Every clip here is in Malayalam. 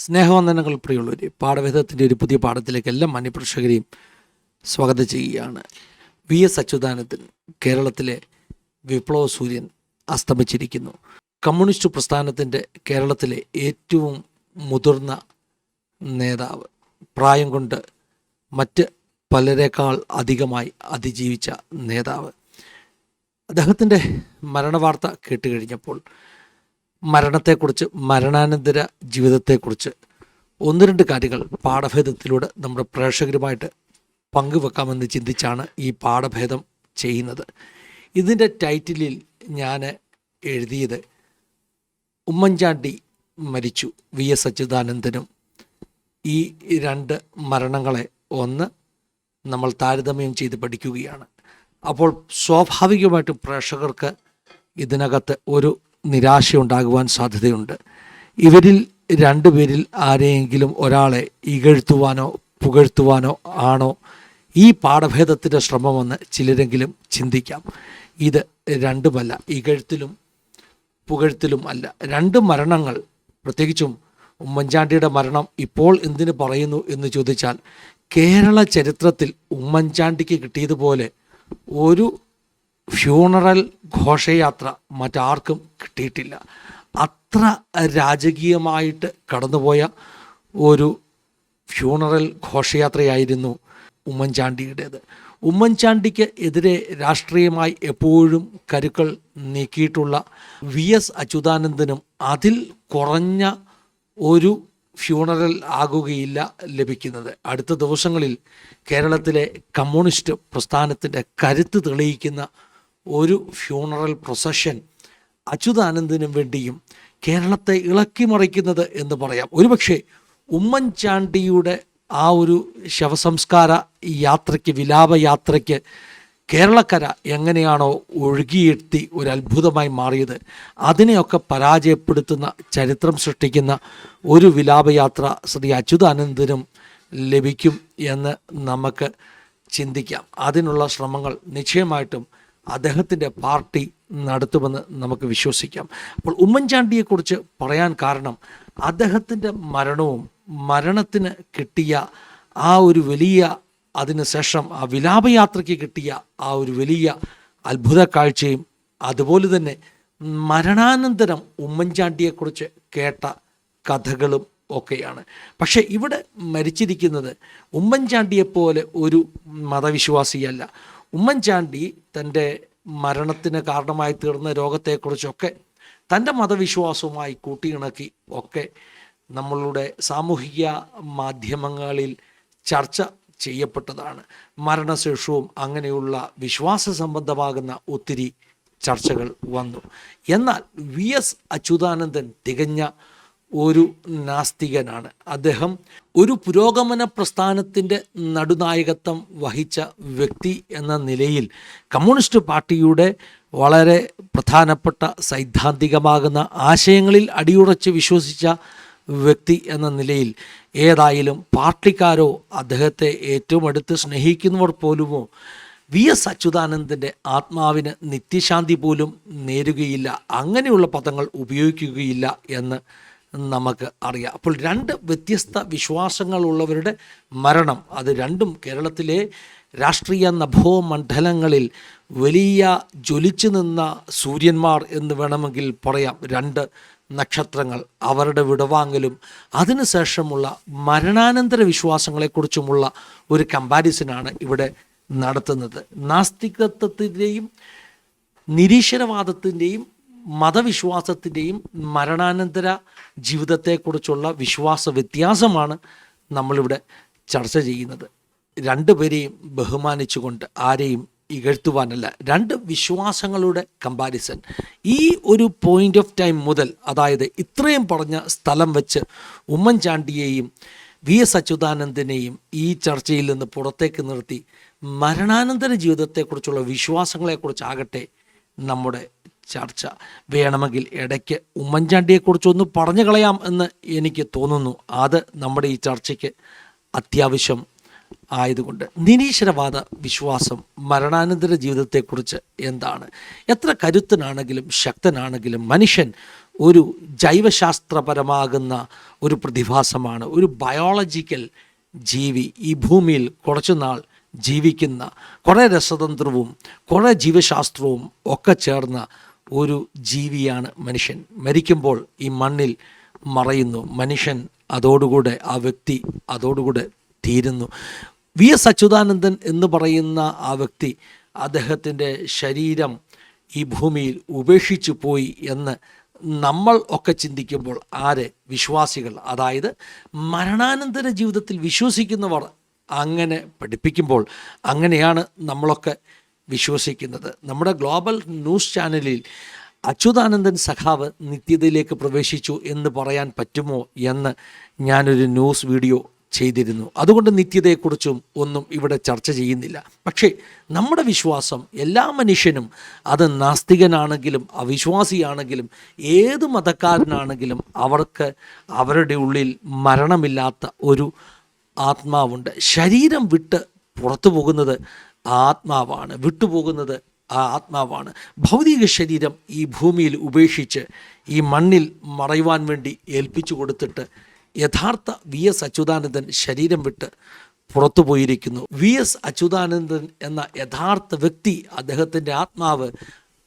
സ്നേഹവന്ദനങ്ങൾ പ്രിയുള്ളവരെ പാഠഭേദത്തിന്റെ ഒരു പുതിയ പാഠത്തിലേക്ക് എല്ലാ മാന്യപ്രേക്ഷകരെയും സ്വാഗതം ചെയ്യുകയാണ്. വി എസ് അച്യുതാനന്ദൻ കേരളത്തിലെ വിപ്ലവ സൂര്യൻ അസ്തമിച്ചിരിക്കുന്നു. കമ്മ്യൂണിസ്റ്റ് പ്രസ്ഥാനത്തിന്റെ കേരളത്തിലെ ഏറ്റവും മുതിർന്ന നേതാവ് പ്രായം കൊണ്ട് മറ്റ് പലരെക്കാൾ അധികമായി അതിജീവിച്ച നേതാവ്. അദ്ദേഹത്തിന്റെ മരണവാർത്ത കേട്ടുകഴിഞ്ഞപ്പോൾ മരണത്തെക്കുറിച്ച് മരണാനന്തര ജീവിതത്തെക്കുറിച്ച് ഒന്ന് രണ്ട് കാര്യങ്ങൾ പാഠഭേദത്തിലൂടെ നമ്മുടെ പ്രേക്ഷകരുമായിട്ട് പങ്കുവെക്കാമെന്ന് ചിന്തിച്ചാണ് ഈ പാഠഭേദം ചെയ്യുന്നത്. ഇതിന്റെ ടൈറ്റിലിൽ ഞാൻ എഴുതിയത് ഉമ്മൻചാണ്ടി മരിച്ചു വി എസ് അച്യുതാനന്ദനും. ഈ രണ്ട് മരണങ്ങളെ ഒന്ന് നമ്മൾ താരതമ്യം ചെയ്ത് പഠിക്കുകയാണ്. അപ്പോൾ സ്വാഭാവികമായിട്ടും പ്രേക്ഷകർക്ക് ഇതിനകത്ത് ഒരു നിരാശയുണ്ടാകുവാൻ സാധ്യതയുണ്ട്. ഇവരിൽ രണ്ടുപേരിൽ ആരെയെങ്കിലും ഒരാളെ ഇകഴ്ത്തുവാനോ പുകഴ്ത്തുവാനോ ആണോ? ഈ പാഠഭേദത്തിന്റെ ശ്രമമെന്ന് ചിലരെങ്കിലും ചിന്തിക്കാം. ഇത് രണ്ടുമല്ല ഇകഴ്ത്തിലും പുകഴ്ത്തിലും അല്ല. രണ്ട് മരണങ്ങൾ പ്രത്യേകിച്ചും ഉമ്മൻചാണ്ടിയുടെ മരണം ഇപ്പോൾ എന്തിനു പറയുന്നു എന്ന് ചോദിച്ചാൽ കേരള ചരിത്രത്തിൽ ഉമ്മൻചാണ്ടിക്ക് കിട്ടിയതുപോലെ ഒരു ഫ്യൂണറൽ ഘോഷയാത്ര മറ്റാർക്കും കിട്ടിയിട്ടില്ല. അത്ര രാജകീയമായിട്ട് കടന്നുപോയ ഒരു ഫ്യൂണറൽ ഘോഷയാത്രയായിരുന്നു ഉമ്മൻചാണ്ടിയുടേത്. ഉമ്മൻചാണ്ടിക്ക് എതിരെ രാഷ്ട്രീയമായി എപ്പോഴും കരുക്കൾ നീക്കിയിട്ടുള്ള വി എസ് അച്യുതാനന്ദനും അതിൽ കുറഞ്ഞ ഒരു ഫ്യൂണറൽ ആകുകയില്ല ലഭിക്കുന്നത്. അടുത്ത ദിവസങ്ങളിൽ കേരളത്തിലെ കമ്മ്യൂണിസ്റ്റ് പ്രസ്ഥാനത്തിന്റെ കരുത്ത് തെളിയിക്കുന്ന ഒരു ഫ്യൂണറൽ പ്രൊസഷൻ അച്യുതാനന്ദനും വേണ്ടിയും കേരളത്തെ ഇളക്കിമറിക്കുന്നത് എന്ന് പറയാം. ഒരുപക്ഷെ ഉമ്മൻചാണ്ടിയുടെ ആ ഒരു ശവസംസ്കാര യാത്രയ്ക്ക് വിലാപയാത്രയ്ക്ക് കേരളക്കര എങ്ങനെയാണോ ഒഴുകിയെത്തി ഒരു അത്ഭുതമായി മാറിയത് അതിനെയൊക്കെ പരാജയപ്പെടുത്തുന്ന ചരിത്രം സൃഷ്ടിക്കുന്ന ഒരു വിലാപയാത്ര ശ്രീ അച്യുതാനന്ദനും ലഭിക്കും എന്ന് നമുക്ക് ചിന്തിക്കാം. അതിനുള്ള ശ്രമങ്ങൾ നിശ്ചയമായിട്ടും അദ്ദേഹത്തിന്റെ പാർട്ടി നടത്തുമെന്ന് നമുക്ക് വിശ്വസിക്കാം. അപ്പോൾ ഉമ്മൻചാണ്ടിയെക്കുറിച്ച് പറയാൻ കാരണം അദ്ദേഹത്തിന്റെ മരണവും മരണത്തിന് കിട്ടിയ ആ ഒരു വലിയ അതിനുശേഷം ആ വിലാപയാത്രയ്ക്ക് കിട്ടിയ ആ ഒരു വലിയ അത്ഭുത കാഴ്ചയും അതുപോലെ തന്നെ മരണാനന്തരം ഉമ്മൻചാണ്ടിയെക്കുറിച്ച് കേട്ട കഥകളും ഒക്കെയാണ്. പക്ഷേ ഇവിടെ മരിച്ചിരിക്കുന്നത് ഉമ്മൻചാണ്ടിയെപ്പോലെ ഒരു മതവിശ്വാസിയല്ല. ഉമ്മൻചാണ്ടി തന്റെ മരണത്തിന് കാരണമായി തീർന്ന രോഗത്തെക്കുറിച്ചൊക്കെ തന്റെ മതവിശ്വാസവുമായി കൂട്ടിയിണക്കി ഒക്കെ നമ്മളുടെ സാമൂഹിക മാധ്യമങ്ങളിൽ ചർച്ച ചെയ്യപ്പെട്ടതാണ്. മരണശേഷവും അങ്ങനെയുള്ള വിശ്വാസ സംബന്ധമാകുന്ന ഒത്തിരി ചർച്ചകൾ വന്നു. എന്നാൽ വി എസ് അച്യുതാനന്ദൻ തികഞ്ഞ ഒരു നാസ്തികനാണ്. അദ്ദേഹം ഒരു പുരോഗമന പ്രസ്ഥാനത്തിന്റെ നടുനായകത്വം വഹിച്ച വ്യക്തി എന്ന നിലയിൽ കമ്മ്യൂണിസ്റ്റ് പാർട്ടിയുടെ വളരെ പ്രധാനപ്പെട്ട സൈദ്ധാന്തികമാകുന്ന ആശയങ്ങളിൽ അടിയുറച്ച് വിശ്വസിച്ച വ്യക്തി എന്ന നിലയിൽ ഏതായാലും പാർട്ടിക്കാരോ അദ്ദേഹത്തെ ഏറ്റവും അടുത്ത് സ്നേഹിക്കുന്നവർ പോലുമോ വി എസ് അച്യുതാനന്ദന്റെ ആത്മാവിന് നിത്യശാന്തി പോലും നേരുകയില്ല. അങ്ങനെയുള്ള പദങ്ങൾ ഉപയോഗിക്കുകയില്ല എന്ന് നമുക്ക് അറിയാം. അപ്പോൾ രണ്ട് വ്യത്യസ്ത വിശ്വാസങ്ങളുള്ളവരുടെ മരണം അത് രണ്ടും കേരളത്തിലെ രാഷ്ട്രീയ നഭോമണ്ഡലങ്ങളിൽ വലിയ ജ്വലിച്ചു നിന്ന സൂര്യന്മാർ എന്ന് വേണമെങ്കിൽ പറയാം. രണ്ട് നക്ഷത്രങ്ങൾ അവരുടെ വിടവാങ്ങലും അതിനുശേഷമുള്ള മരണാനന്തര വിശ്വാസങ്ങളെക്കുറിച്ചുമുള്ള ഒരു കമ്പാരിസനാണ് ഇവിടെ നടത്തുന്നത്. നാസ്തികത്വത്തിന്റെയും നിരീശ്വരവാദത്തിന്റെയും മതവിശ്വാസത്തിന്റെയും മരണാനന്തര ജീവിതത്തെക്കുറിച്ചുള്ള വിശ്വാസ വ്യത്യാസമാണ് നമ്മളിവിടെ ചർച്ച ചെയ്യുന്നത്. രണ്ടുപേരെയും ബഹുമാനിച്ചുകൊണ്ട് ആരെയും ഇകഴ്ത്തുവാനല്ല രണ്ട് വിശ്വാസങ്ങളുടെ കമ്പാരിസൺ ഈ ഒരു പോയിന്റ് ഓഫ് ടൈം മുതൽ അതായത് ഇത്രയും പറഞ്ഞ സ്ഥലം വെച്ച് ഉമ്മൻചാണ്ടിയെയും വി എസ് അച്യുതാനന്ദനെയും ഈ ചർച്ചയിൽ നിന്ന് പുറത്തേക്ക് നിർത്തി മരണാനന്തര ജീവിതത്തെക്കുറിച്ചുള്ള വിശ്വാസങ്ങളെക്കുറിച്ചാകട്ടെ നമ്മുടെ ചർച്ച. വേണമെങ്കിൽ ഇടയ്ക്ക് ഉമ്മൻചാണ്ടിയെക്കുറിച്ചൊന്ന് പറഞ്ഞു കളയാം എന്ന് എനിക്ക് തോന്നുന്നു. അത് നമ്മുടെ ഈ ചർച്ചയ്ക്ക് അത്യാവശ്യം ആയതുകൊണ്ട്. നിരീശ്വരവാദ വിശ്വാസം മരണാനന്തര ജീവിതത്തെക്കുറിച്ച് എന്താണ്? എത്ര കരുത്തനാണെങ്കിലും ശക്തനാണെങ്കിലും മനുഷ്യൻ ഒരു ജൈവശാസ്ത്രപരമാകുന്ന ഒരു പ്രതിഭാസമാണ്. ഒരു ബയോളജിക്കൽ ജീവി ഈ ഭൂമിയിൽ കുറച്ചു നാൾ ജീവിക്കുന്ന കുറേ രസതന്ത്രവും കുറേ ജീവശാസ്ത്രവും ഒക്കെ ചേർന്ന ഒരു ജീവിയാണ് മനുഷ്യൻ. മരിക്കുമ്പോൾ ഈ മണ്ണിൽ മറയുന്നു. മനുഷ്യൻ അതോടുകൂടെ ആ വ്യക്തി അതോടുകൂടെ തീരുന്നു. വി. എസ്. അച്യുതാനന്ദൻ എന്ന് പറയുന്ന ആ വ്യക്തി അദ്ദേഹത്തിന്റെ ശരീരം ഈ ഭൂമിയിൽ ഉപേക്ഷിച്ചു പോയി എന്ന് നമ്മൾ ഒക്കെ ചിന്തിക്കുമ്പോൾ ആര്? വിശ്വാസികൾ. അതായത് മരണാനന്തര ജീവിതത്തിൽ വിശ്വസിക്കുന്നവർ അങ്ങനെ പഠിപ്പിക്കുമ്പോൾ അങ്ങനെയാണ് നമ്മളൊക്കെ വിശ്വസിക്കുന്നത്. നമ്മുടെ ഗ്ലോബൽ ന്യൂസ് ചാനലിൽ അച്യുതാനന്ദൻ സഖാവ് നിത്യതയിലേക്ക് പ്രവേശിച്ചു എന്ന് പറയാൻ പറ്റുമോ എന്ന് ഞാനൊരു ന്യൂസ് വീഡിയോ ചെയ്തിരുന്നു. അതുകൊണ്ട് നിത്യതയെക്കുറിച്ചും ഒന്നും ഇവിടെ ചർച്ച ചെയ്യുന്നില്ല. പക്ഷേ നമ്മുടെ വിശ്വാസം എല്ലാ മനുഷ്യനും അത് നാസ്തികനാണെങ്കിലും അവിശ്വാസിയാണെങ്കിലും ഏത് മതക്കാരനാണെങ്കിലും അവർക്ക് അവരുടെ ഉള്ളിൽ മരണമില്ലാത്ത ഒരു ആത്മാവുണ്ട്. ശരീരം വിട്ട് പുറത്തു പോകുന്നത് ആത്മാവാണ് വിട്ടുപോകുന്നത് ആ ആത്മാവാണ്. ഭൗതിക ശരീരം ഈ ഭൂമിയിൽ ഉപേക്ഷിച്ച് ഈ മണ്ണിൽ മറയുവാൻ വേണ്ടി ഏൽപ്പിച്ചു കൊടുത്തിട്ട് യഥാർത്ഥ വി എസ് അച്യുതാനന്ദൻ ശരീരം വിട്ട് പുറത്തു പോയിരിക്കുന്നു. വി എസ് അച്യുതാനന്ദൻ എന്ന യഥാർത്ഥ വ്യക്തി അദ്ദേഹത്തിന്റെ ആത്മാവ്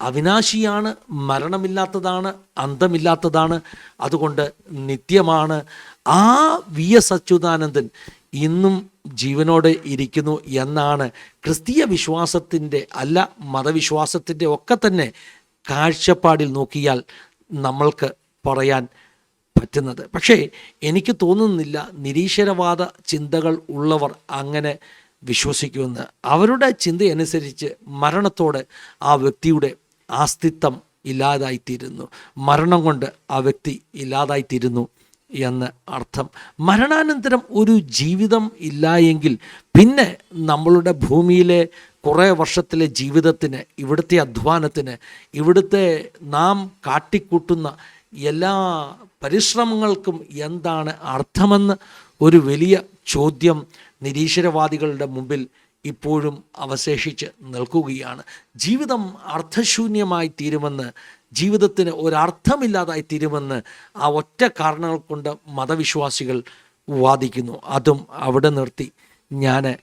അവിനാശിയാണ് മരണമില്ലാത്തതാണ് അന്തമില്ലാത്തതാണ് അതുകൊണ്ട് നിത്യമാണ്. ആ വി എസ് അച്യുതാനന്ദൻ ഇന്നും ജീവനോടെ ഇരിക്കുന്നു എന്നാണ് ക്രിസ്തീയ വിശ്വാസത്തിന്റെ അല്ല മതവിശ്വാസത്തിന്റെ ഒക്കെ തന്നെ കാഴ്ചപ്പാടിൽ നോക്കിയാൽ നമ്മൾക്ക് പറയാൻ പറ്റുന്നത്. പക്ഷേ എനിക്ക് തോന്നുന്നില്ല നിരീശ്വരവാദ ചിന്തകൾ ഉള്ളവർ അങ്ങനെ വിശ്വസിക്കുമെന്ന്. അവരുടെ ചിന്തയനുസരിച്ച് മരണത്തോടെ ആ വ്യക്തിയുടെ ആസ്തിത്വം ഇല്ലാതായിത്തീരുന്നു. മരണം കൊണ്ട് ആ വ്യക്തി ഇല്ലാതായിത്തീരുന്നു. എന്ന് അർത്ഥം. മരണാനന്തരം ഒരു ജീവിതം ഇല്ല എങ്കിൽ പിന്നെ നമ്മളുടെ ഭൂമിയിലെ കുറേ വർഷത്തിലെ ജീവിതത്തിന് ഇവിടുത്തെ അധ്വാനത്തിന് ഇവിടുത്തെ നാം കാട്ടിക്കൂട്ടുന്ന എല്ലാ പരിശ്രമങ്ങൾക്കും എന്താണ് അർത്ഥമെന്ന് ഒരു വലിയ ചോദ്യം നിരീശ്വരവാദികളുടെ മുമ്പിൽ ഇപ്പോഴും അവശേഷിച്ച് നിൽക്കുകയാണ്. ജീവിതം അർത്ഥശൂന്യമായി തീരുമെന്ന് ജീവിതത്തിന് ഒരർത്ഥമില്ലാതായി തീരുമെന്ന് ആ ഒറ്റ കാരണങ്ങൾ കൊണ്ട് മതവിശ്വാസികൾ വാദിക്കുന്നു. അതും അവിടെ നിർത്തി ഞാൻ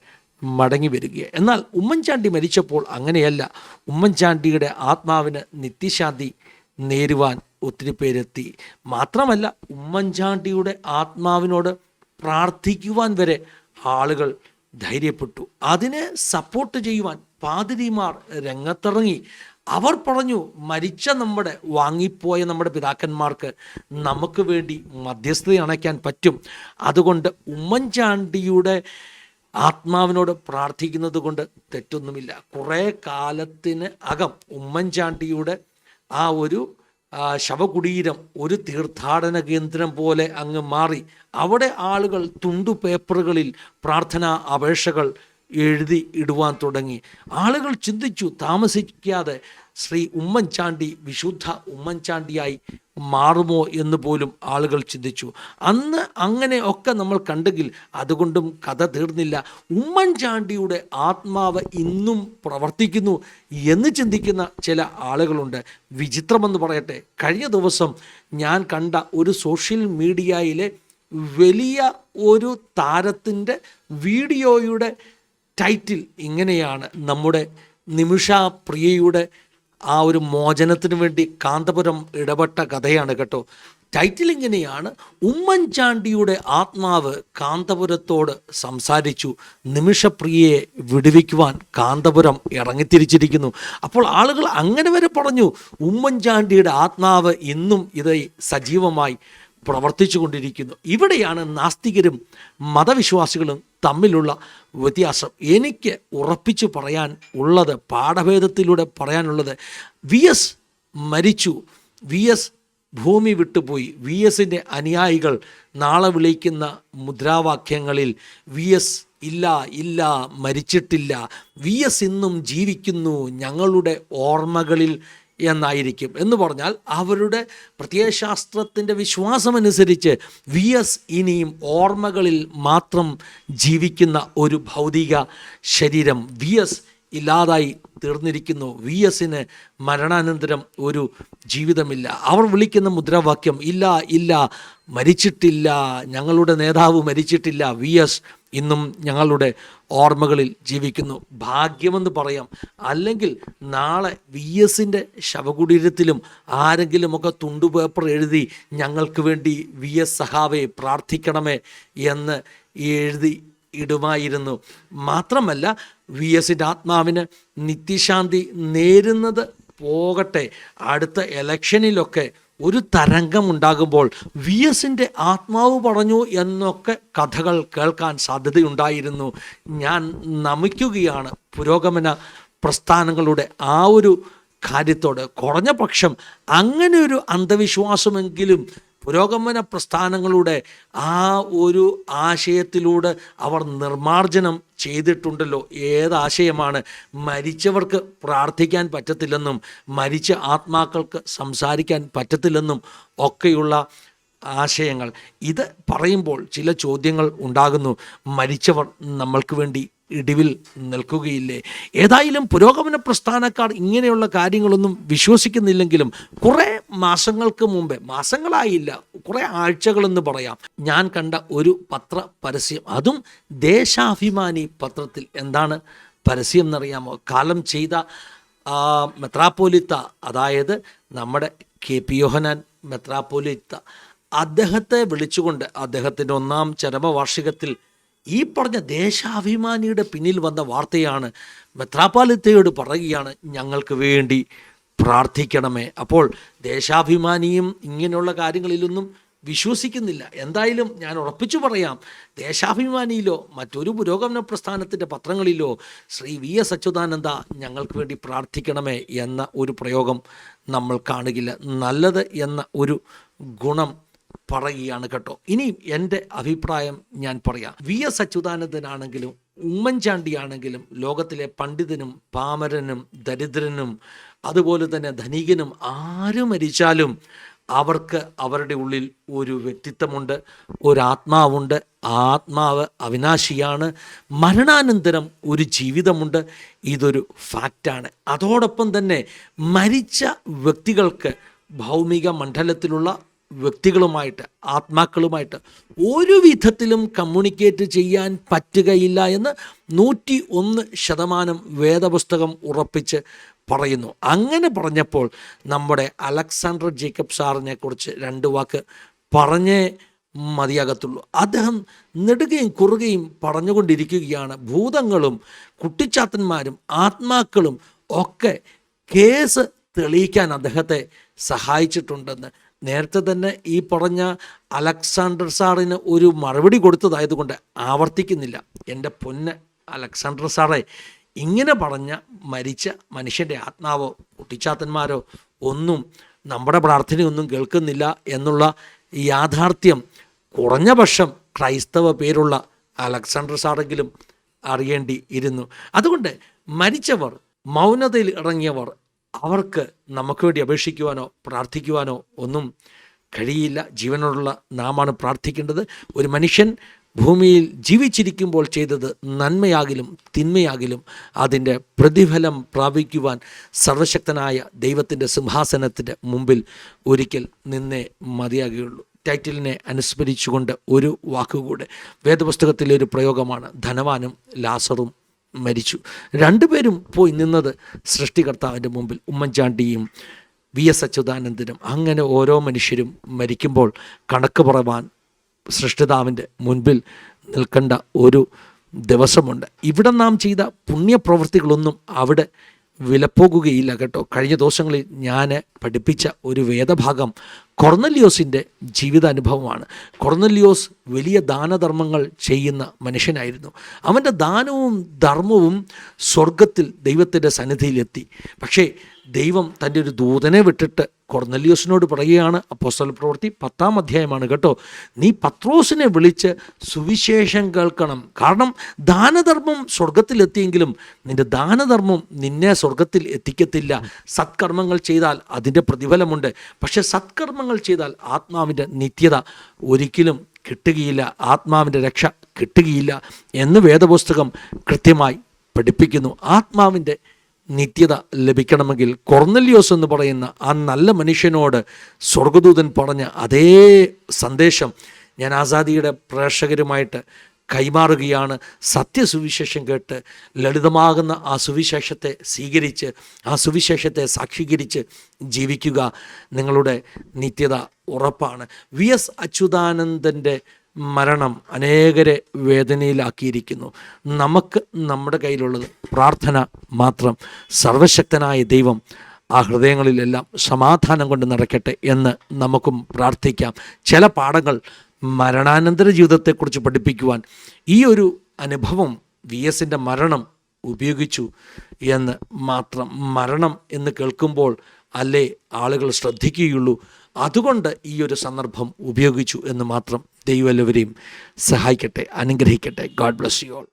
മടങ്ങി വരിക എന്നാൽ ഉമ്മൻചാണ്ടി മരിച്ചപ്പോൾ അങ്ങനെയല്ല. ഉമ്മൻചാണ്ടിയുടെ ആത്മാവിന് നിത്യശാന്തി നേരുവാൻ ഒത്തിരി പേരെത്തി. മാത്രമല്ല ഉമ്മൻചാണ്ടിയുടെ ആത്മാവിനോട് പ്രാർത്ഥിക്കുവാൻ വരെ ആളുകൾ ധൈര്യപ്പെട്ടു. അതിനെ സപ്പോർട്ട് ചെയ്യുവാൻ പാതിരിമാർ രംഗത്തിറങ്ങി. അവർ പറഞ്ഞു മരിച്ച നമ്മുടെ വാങ്ങിപ്പോയ നമ്മുടെ പിതാക്കന്മാർക്ക് നമുക്ക് വേണ്ടി മധ്യസ്ഥത അണയ്ക്കാൻ പറ്റും. അതുകൊണ്ട് ഉമ്മൻചാണ്ടിയുടെ ആത്മാവിനോട് പ്രാർത്ഥിക്കുന്നത് കൊണ്ട് തെറ്റൊന്നുമില്ല. കുറേ കാലത്തിന് അകം ഉമ്മൻചാണ്ടിയുടെ ആ ഒരു ശവകുടീരം ഒരു തീർത്ഥാടന കേന്ദ്രം പോലെ അങ്ങ് മാറി. അവിടെ ആളുകൾ തുണ്ടു പേപ്പറുകളിൽ പ്രാർത്ഥനാ അപേക്ഷകൾ എഴുതി ഇടുവാൻ തുടങ്ങി. ആളുകൾ ചിന്തിച്ചു താമസിക്കാതെ ശ്രീ ഉമ്മൻചാണ്ടി വിശുദ്ധ ഉമ്മൻചാണ്ടിയായി മാറുമോ എന്ന് പോലും ആളുകൾ ചിന്തിച്ചു. അന്ന് അങ്ങനെ ഒക്കെ നമ്മൾ കണ്ടെങ്കിൽ അതുകൊണ്ടും കഥ തീർന്നില്ല. ഉമ്മൻചാണ്ടിയുടെ ആത്മാവ് ഇന്നും പ്രവർത്തിക്കുന്നു എന്ന് ചിന്തിക്കുന്ന ചില ആളുകളുണ്ട്. വിചിത്രമെന്ന് പറയട്ടെ കഴിഞ്ഞ ദിവസം ഞാൻ കണ്ട ഒരു സോഷ്യൽ മീഡിയയിലെ വലിയ ഒരു താരത്തിന്റെ വീഡിയോയുടെ ടൈറ്റിൽ ഇങ്ങനെയാണ് നമ്മുടെ നിമിഷ പ്രിയയുടെ ആ ഒരു മോചനത്തിന് വേണ്ടി കാന്തപുരം ഇടപെട്ട കഥയാണ് കേട്ടോ. ടൈറ്റിൽ ഇങ്ങനെയാണ് ഉമ്മൻചാണ്ടിയുടെ ആത്മാവ് കാന്തപുരത്തോട് സംസാരിച്ചു. നിമിഷപ്രിയയെ വിടുവിക്കുവാൻ കാന്തപുരം ഇറങ്ങിത്തിരിച്ചിരിക്കുന്നു. അപ്പോൾ ആളുകൾ അങ്ങനെ വരെ പറഞ്ഞു ഉമ്മൻചാണ്ടിയുടെ ആത്മാവ് ഇന്നും ഇത് സജീവമായി. പ്രവർത്തിച്ചു കൊണ്ടിരിക്കുന്നു ഇവിടെയാണ് നാസ്തികരും മതവിശ്വാസികളും തമ്മിലുള്ള വ്യത്യാസം. എനിക്ക് ഉറപ്പിച്ചു പറയാൻ ഉള്ളത് പാഠഭേദത്തിലൂടെ പറയാനുള്ളത് വി എസ് മരിച്ചു. വി എസ് ഭൂമി വിട്ടുപോയി. വി എസിന്റെ അനുയായികൾ നാളെ വിളിക്കുന്ന മുദ്രാവാക്യങ്ങളിൽ വി എസ് ഇല്ല ഇല്ല മരിച്ചിട്ടില്ല. വി എസ് ഇന്നും ജീവിക്കുന്നു ഞങ്ങളുടെ ഓർമ്മകളിൽ എന്നായിരിക്കും എന്ന് പറഞ്ഞാൽ അവരുടെ പ്രത്യയശാസ്ത്രത്തിന്റെ വിശ്വാസമനുസരിച്ച് വി എസ് ഇനിയും ഓർമ്മകളിൽ മാത്രം ജീവിക്കുന്ന ഒരു ഭൗതിക ശരീരം വി എസ് ഇല്ലാതായി തീർന്നിരിക്കുന്നു. വി എസിന് മരണാനന്തരം ഒരു ജീവിതമില്ല. അവർ വിളിക്കുന്ന മുദ്രാവാക്യം ഇല്ല ഇല്ല മരിച്ചിട്ടില്ല ഞങ്ങളുടെ നേതാവ് മരിച്ചിട്ടില്ല. വി എസ് ഇന്നും ഞങ്ങളുടെ ഓർമ്മകളിൽ ജീവിക്കുന്നു. ഭാഗ്യമെന്ന് പറയാം. അല്ലെങ്കിൽ നാളെ വി എസിന്റെ ശവകുടീരത്തിലും ആരെങ്കിലുമൊക്കെ തുണ്ടുപേപ്പർ എഴുതി ഞങ്ങൾക്ക് വേണ്ടി വി എസ് സഹാവെ പ്രാർത്ഥിക്കണമേ എന്ന് എഴുതി ഇടുമായിരുന്നു മാത്രമല്ല വി എസിന്റെ ആത്മാവിന് നിത്യശാന്തി നേരുന്നത് പോകട്ടെ. അടുത്ത ഇലക്ഷനിലൊക്കെ ഒരു തരംഗം ഉണ്ടാകുമ്പോൾ വി എസിന്റെ ആത്മാവ് പറഞ്ഞു എന്നൊക്കെ കഥകൾ കേൾക്കാൻ സാധ്യതയുണ്ടായിരുന്നു. ഞാൻ നമിക്കുകയാണ് പുരോഗമന പ്രസ്ഥാനങ്ങളുടെ ആ ഒരു കാര്യത്തോട്. കുറഞ്ഞ പക്ഷം അങ്ങനെ ഒരു അന്ധവിശ്വാസമെങ്കിലും പുരോഗമന പ്രസ്ഥാനങ്ങളുടെ ആ ഒരു ആശയത്തിലൂടെ അവർ നിർമാർജനം ചെയ്തിട്ടുണ്ടല്ലോ. ഏതാശയമാണ് മരിച്ചവർക്ക് പ്രാർത്ഥിക്കാൻ പറ്റത്തില്ലെന്നും മരിച്ച ആത്മാക്കൾക്ക് സംസാരിക്കാൻ പറ്റത്തില്ലെന്നും ഒക്കെയുള്ള ആശയങ്ങൾ. ഇത് പറയുമ്പോൾ ചില ചോദ്യങ്ങൾ ഉണ്ടാകുന്നു. മരിച്ചവർ നമ്മൾക്ക് വേണ്ടി ഇടിവിൽ നിൽക്കുകയില്ലേ? ഏതായാലും പുരോഗമന പ്രസ്ഥാനക്കാർ ഇങ്ങനെയുള്ള കാര്യങ്ങളൊന്നും വിശ്വസിക്കുന്നില്ലെങ്കിലും കുറേ മാസങ്ങൾക്ക് മുമ്പേ മാസങ്ങളായില്ല കുറേ ആഴ്ചകളെന്ന് പറയാം ഞാൻ കണ്ട ഒരു പത്ര പരസ്യം അതും ദേശാഭിമാനി പത്രത്തിൽ. എന്താണ് പരസ്യം എന്നറിയാമോ? കാലം ചെയ്ത മെത്രാപ്പോലിത്ത അതായത് നമ്മുടെ കെ പി യോഹനാൻ മെത്രാപ്പോലിത്ത അദ്ദേഹത്തെ വിളിച്ചുകൊണ്ട് അദ്ദേഹത്തിന്റെ ഒന്നാം ചരമവാർഷികത്തിൽ ഈ പറഞ്ഞ ദേശാഭിമാനിയുടെ പിന്നിൽ വന്ന വാർത്തയാണ് മെത്രാപ്പാലിത്തയോട് പറയുകയാണ് ഞങ്ങൾക്ക് വേണ്ടി പ്രാർത്ഥിക്കണമേ. അപ്പോൾ ദേശാഭിമാനിയും ഇങ്ങനെയുള്ള കാര്യങ്ങളിലൊന്നും വിശ്വസിക്കുന്നില്ല. എന്തായാലും ഞാൻ ഉറപ്പിച്ചു പറയാം ദേശാഭിമാനിയിലോ മറ്റൊരു പുരോഗമന പ്രസ്ഥാനത്തിന്റെ പത്രങ്ങളിലോ ശ്രീ വി എസ് അച്യുതാനന്ദ ഞങ്ങൾക്ക് വേണ്ടി പ്രാർത്ഥിക്കണമേ എന്ന ഒരു പ്രയോഗം നമ്മൾ കാണുകയില്ല. നല്ലത് എന്ന ഒരു ഗുണം പറയുകയാണ് കേട്ടോ. ഇനി എന്റെ അഭിപ്രായം ഞാൻ പറയാം. വി എസ് അച്യുതാനന്ദനാണെങ്കിലും ഉമ്മൻചാണ്ടിയാണെങ്കിലും ലോകത്തിലെ പണ്ഡിതനും പാമരനും ദരിദ്രനും അതുപോലെ തന്നെ ധനികനും ആര് മരിച്ചാലും അവർക്ക് അവരുടെ ഉള്ളിൽ ഒരു വ്യക്തിത്വമുണ്ട് ഒരാത്മാവുണ്ട്. ആത്മാവ് അവിനാശിയാണ്. മരണാനന്തരം ഒരു ജീവിതമുണ്ട്. ഇതൊരു ഫാക്റ്റാണ്. അതോടൊപ്പം തന്നെ മരിച്ച വ്യക്തികൾക്ക് ഭൗമിക മണ്ഡലത്തിലുള്ള വ്യക്തികളുമായിട്ട് ആത്മാക്കളുമായിട്ട് ഒരു വിധത്തിലും കമ്മ്യൂണിക്കേറ്റ് ചെയ്യാൻ പറ്റുകയില്ല എന്ന് നൂറ്റി ഒന്ന് ശതമാനം വേദപുസ്തകം ഉറപ്പിച്ച് പറയുന്നു. അങ്ങനെ പറഞ്ഞപ്പോൾ നമ്മുടെ അലക്സാണ്ടർ ജേക്കബ് സാറിനെ കുറിച്ച് രണ്ട് വാക്ക് പറഞ്ഞേ മതിയാകത്തുള്ളൂ. അദ്ദേഹം നെടുകയും കുറുകയും പറഞ്ഞുകൊണ്ടിരിക്കുകയാണ്. ഭൂതങ്ങളും കുട്ടിച്ചാത്തന്മാരും ആത്മാക്കളും ഒക്കെ കേസ് തെളിയിക്കാൻ അദ്ദേഹത്തെ സഹായിച്ചിട്ടുണ്ടെന്ന് നേരത്തെ തന്നെ ഈ പറഞ്ഞ അലക്സാണ്ടർ സാറിന് ഒരു മറുപടി കൊടുത്തതായതുകൊണ്ട് ആവർത്തിക്കുന്നില്ല. എന്റെ പൊന്ന് അലക്സാണ്ടർ സാറേ ഇങ്ങനെ പറഞ്ഞ മരിച്ച മനുഷ്യന്റെ ആത്മാവോ കുട്ടിച്ചാത്തന്മാരോ ഒന്നും നമ്മുടെ പ്രാർത്ഥനയൊന്നും കേൾക്കുന്നില്ല എന്നുള്ള യാഥാർത്ഥ്യം കുറഞ്ഞ പക്ഷം ക്രൈസ്തവ പേരുള്ള അലക്സാണ്ടർ സാറെങ്കിലും അറിയേണ്ടി ഇരുന്നു അതുകൊണ്ട് മരിച്ചവർ മൗനതയിൽ ഇറങ്ങിയവർ അവർക്ക് നമുക്ക് വേണ്ടി അപേക്ഷിക്കുവാനോ പ്രാർത്ഥിക്കുവാനോ ഒന്നും കഴിയില്ല. ജീവനോടുള്ള നാമാണ് പ്രാർത്ഥിക്കേണ്ടത്. ഒരു മനുഷ്യൻ ഭൂമിയിൽ ജീവിച്ചിരിക്കുമ്പോൾ ചെയ്തത് നന്മയാകിലും തിന്മയാകിലും അതിന്റെ പ്രതിഫലം പ്രാപിക്കുവാൻ സർവശക്തനായ ദൈവത്തിന്റെ സിംഹാസനത്തിന്റെ മുമ്പിൽ ഒരിക്കൽ നിന്നേ മതിയാകുകയുള്ളൂ. ടൈറ്റിലിനെ അനുസ്മരിച്ചുകൊണ്ട് ഒരു വാക്കുകൂടെ. വേദപുസ്തകത്തിലെ ഒരു പ്രയോഗമാണ് ധനവാനും ലാസറും മരിച്ചു. രണ്ടുപേരും പോയി നിന്നത് സൃഷ്ടികർത്താവിന്റെ മുമ്പിൽ ഉമ്മൻചാണ്ടിയും വി എസ് അച്യുതാനന്ദനും. അങ്ങനെ ഓരോ മനുഷ്യരും മരിക്കുമ്പോൾ കണക്ക് പറവാൻ സൃഷ്ടിതാവിന്റെ മുൻപിൽ നിൽക്കേണ്ട ഒരു ദിവസമുണ്ട്. ഇവിടെ നാം ചെയ്ത പുണ്യപ്രവൃത്തികളൊന്നും അവിടെ വിലപ്പോകുകയില്ല കേട്ടോ. കഴിഞ്ഞ ദിവസങ്ങളിൽ ഞാൻ പഠിപ്പിച്ച ഒരു വേദഭാഗം കൊർന്നലിയോസിന്റെ ജീവിതാനുഭവമാണ്. കൊർന്നലിയോസ് വലിയ ദാനധർമ്മങ്ങൾ ചെയ്യുന്ന മനുഷ്യനായിരുന്നു. അവന്റെ ദാനവും ധർമ്മവും സ്വർഗത്തിൽ ദൈവത്തിന്റെ സന്നിധിയിലെത്തി. പക്ഷേ ദൈവം തന്റെ ഒരു ദൂതനെ വിട്ടിട്ട് കൊർന്നലിയോസിനോട് പറയുകയാണ് അപ്പോസ്തല പ്രവൃത്തി പത്താം അധ്യായമാണ് കേട്ടോ. നീ പത്രോസിനെ വിളിച്ച് സുവിശേഷം കേൾക്കണം. കാരണം ദാനധർമ്മം സ്വർഗത്തിലെത്തിയെങ്കിലും നിന്റെ ദാനധർമ്മം നിന്നെ സ്വർഗത്തിൽ എത്തിക്കത്തില്ല. സത്കർമ്മങ്ങൾ ചെയ്താൽ അതിന്റെ പ്രതിഫലമുണ്ട്. പക്ഷേ സത്കർമ്മങ്ങൾ ചെയ്താൽ ആത്മാവിന്റെ നിത്യത ഒരിക്കലും കിട്ടുകയില്ല ആത്മാവിന്റെ രക്ഷ കിട്ടുകയില്ല എന്ന് വേദപുസ്തകം കൃത്യമായി പഠിപ്പിക്കുന്നു. ആത്മാവിന്റെ നിത്യത ലഭിക്കണമെങ്കിൽ കൊർന്നല്യോസ് എന്ന് പറയുന്ന ആ നല്ല മനുഷ്യനോട് സ്വർഗദൂതൻ പറഞ്ഞ അതേ സന്ദേശം ഞാൻ ആസാദിയുടെ പ്രേക്ഷകരുമായിട്ട് കൈമാറുകയാണ്. സത്യസുവിശേഷം കേട്ട് ലളിതമാകുന്ന ആ സുവിശേഷത്തെ സ്വീകരിച്ച് ആ സുവിശേഷത്തെ സാക്ഷീകരിച്ച് ജീവിക്കുക നിങ്ങളുടെ നിത്യത ഉറപ്പാണ്. വി. എസ്. അച്യുതാനന്ദന്റെ മരണം അനേകരെ വേദനയിലാക്കിയിരിക്കുന്നു. നമുക്ക് നമ്മുടെ കയ്യിലുള്ളത് പ്രാർത്ഥന മാത്രം. സർവശക്തനായ ദൈവം ആ ഹൃദയങ്ങളിലെല്ലാം സമാധാനം കൊണ്ട് നടക്കട്ടെ എന്ന് നമുക്കും പ്രാർത്ഥിക്കാം. ചില പാഠങ്ങൾ മരണാനന്തര ജീവിതത്തെക്കുറിച്ച് പഠിപ്പിക്കുവാൻ ഈ ഒരു അനുഭവം വി എസിന്റെ മരണം ഉപയോഗിച്ചു എന്ന് മാത്രം മരണം എന്ന് കേൾക്കുമ്പോൾ അല്ലേ ആളുകൾ ശ്രദ്ധിക്കുകയുള്ളൂ. അതുകൊണ്ട് ഈ ഒരു സന്ദർഭം ഉപയോഗിച്ചു എന്ന് മാത്രം ദൈവം എല്ലാവരെയും സഹായിക്കട്ടെ അനുഗ്രഹിക്കട്ടെ. God bless you all